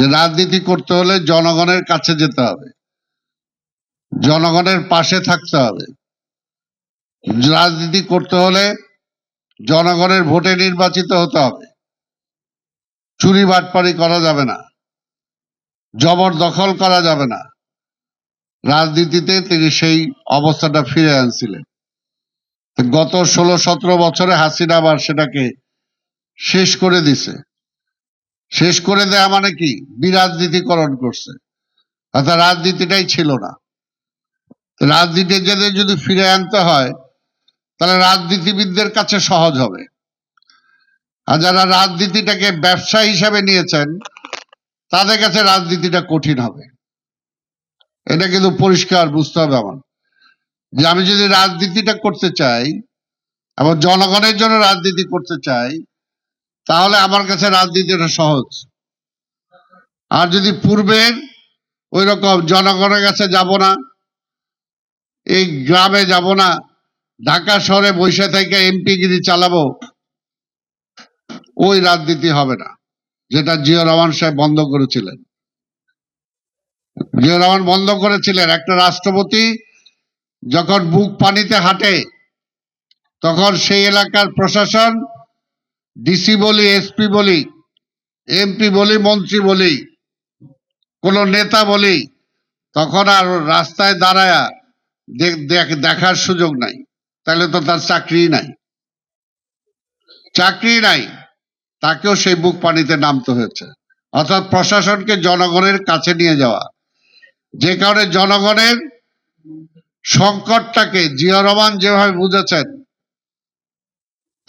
যে রাজনীতি করতে হলে জনগণের কাছে যেতে হবে। জনগণের পাশে থাকতে হবে। রাজনীতি করতে হলে জনগণের ভোটে নির্বাচিত হতে হবে। চুরি বাটপারি করা যাবে না। জবরদখল করা যাবে না। রাজনীতিতে তিনি সেই অবস্থাটা ফিরে আনছিলেন। গত ষোলো সতেরো বছরে হাসিনা আবার সেটাকে শেষ করে দিছে। শেষ করে দেয়া মানে কি? বিরাজনীতিকরণ করছে। অর্থাৎ রাজনীতিটাই ছিল না। তো রাজনীতি যদি যদি ফিরে আনতে হয়, তাহলে রাজনীতিবিদদের কাছে সহজ হবে। আর যারা রাজনীতিটাকে ব্যবসা হিসাবে নিয়েছেন, তাদের কাছে রাজনীতিটা কঠিন হবে। এটা কিন্তু পরিষ্কার বুঝতে হবে আমার। যে আমি যদি রাজনীতিটা করতে চাই এবং জনগণের জন্য রাজনীতি করতে চাই তাহলে আমার কাছে রাজনীতিটা সহজ। আর যদি পূর্বের ওই রকম জনগণের কাছে যাব না, এই গ্রামে যাব না, ঢাকা শহরে বসে থেকে এমপিগিরি চালাবো, ওই রাজনীতি হবে না, যেটা জিয়া রহমান সাহেব বন্ধ করেছিলেন। জিয়া রহমান বন্ধ করেছিলেন, একটা রাষ্ট্রপতি যখন বুক পানিতে হাঁটে, তখন সেই এলাকার প্রশাসন ডিসি বলি এসপি বলি এমপি বলি, মন্ত্রী বলি, কোন নেতা বলি, তখন আর রাস্তায় দাঁড়ায় দেখ- দেখ- দেখার সুযোগ নাই। তাহলে তো তার চাকরি নাই। চাকরি নাই। তাকেও সেই বুক পানিতে নামতে হয়েছে। অর্থাৎ প্রশাসনকে জনগণের কাছে নিয়ে যাওয়া। যে কারণে জনগণের সংকটটাকে জিয়া রহমান যেভাবে বুঝেছেন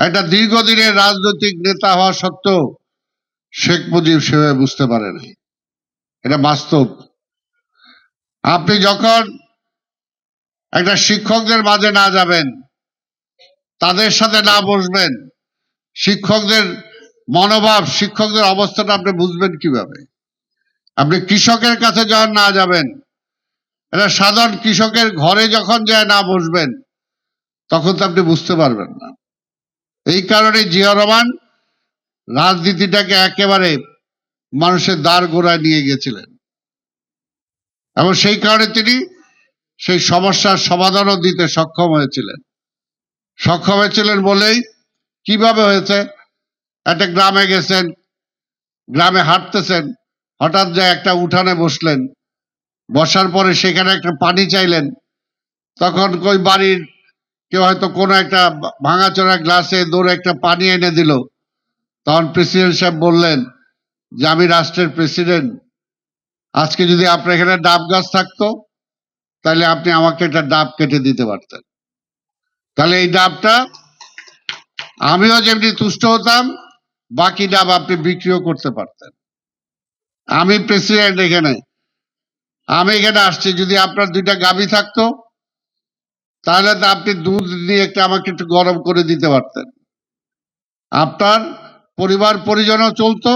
একটা দীর্ঘদিনের রাজনৈতিক নেতা হওয়া সত্ত্বেও শেখ মুজিব সেভাবে বুঝতে পারেনি এটা বাস্তব। আপনি যখন একটা শিক্ষকদের মাঝে না যাবেন, তাদের সাথে না বসবেন, শিক্ষকদের মনোভাব, শিক্ষকদের অবস্থাটা আপনি বুঝবেন কীভাবে? আপনি কৃষকের কাছে যখন না যাবেন এটা সাধারণ কৃষকের ঘরে যখন যায় না বসবেন, তখন তো আপনি বুঝতে পারবেন না। এই কারণে জিয়া রহমান রাজনীতিটাকে একেবারে মানুষের দ্বার গোড়ায় নিয়ে গেছিলেন। এবং সেই কারণে তিনি সেই সমস্যার সমাধানও দিতে সক্ষম হয়েছিলেন। সক্ষম হয়েছিলেন বলেই কীভাবে হয়েছে? একটা গ্রামে গেছেন, গ্রামে হাঁটতেছেন, হঠাৎ যায় একটা উঠানে বসলেন, বসার পরে সেখানে একটা পানি চাইলেন, তখন কই বাড়ির কেউ হয়তো কোনো একটা ভাঙাচোরা গ্লাসে দৌড়ে একটা পানি এনে দিল। তখন প্রেসিডেন্ট সাহেব বললেন, যে আমি রাষ্ট্রের প্রেসিডেন্ট। আজকে যদি আপনার এখানে ডাব গাছ থাকতো, তাহলে আপনি আমাকে একটা ডাব কেটে দিতে পারতেন। তাহলে এই ডাবটা আমিও যেমনি তুষ্ট হতাম, বাকি ডাব আপনি বিক্রিও করতে পারতেন। আমি প্রেসিডেন্ট এখানে। আমি এখানে আসছি, যদি আপনার দুইটা গাভী থাকতো তাহলে তো আপনি দুধ নিয়ে একটা আমাকে একটু গরম করে দিতে পারতেন। আপনার পরিবার পরিজনও চলতো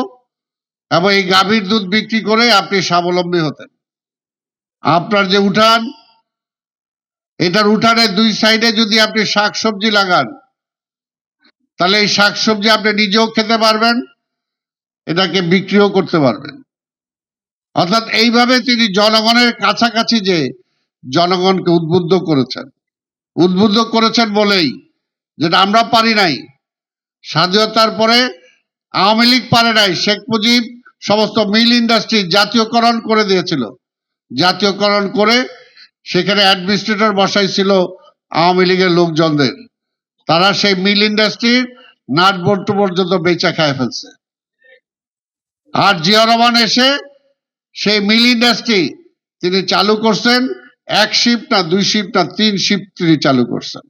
এবং এই গাভীর দুধ বিক্রি করে আপনি স্বাবলম্বী হতেন। আপনার যে উঠান, এটার উঠানের দুই সাইডে যদি আপনি শাকসবজি লাগান, তাহলে এই শাকসবজি আপনি নিজেও খেতে পারবেন, এটাকে বিক্রিও করতে পারবেন। অর্থাৎ এইভাবে তিনি জনগণের কাছাকাছি যে জনগণকে উদ্বুদ্ধ করেছেন। উদ্বুদ্ধ করেছেন বলেই, যেটা আমরা পারি নাই। স্বাধীনতার পরে আওয়ামী লীগ পারে নাই, শেখ মুজিব সমস্ত মিল ইন্ডাস্ট্রি জাতীয়করণ করে দিয়েছিল। জাতীয়করণ করে সেখানে অ্যাডমিনিস্ট্রেটর বসাইছিল আওয়ামী লীগের লোকজনদের। তারা সেই মিল ইন্ডাস্ট্রির নাট বল্টু পর্যন্ত বেচা খায় ফেলছে। আর জিয়া রহমান এসে সেই মিল ইন্ডাস্ট্রি তিনি চালু করছেন এক শিফট না দুই শিফট না তিন শিফট তিনি চালু করছেন।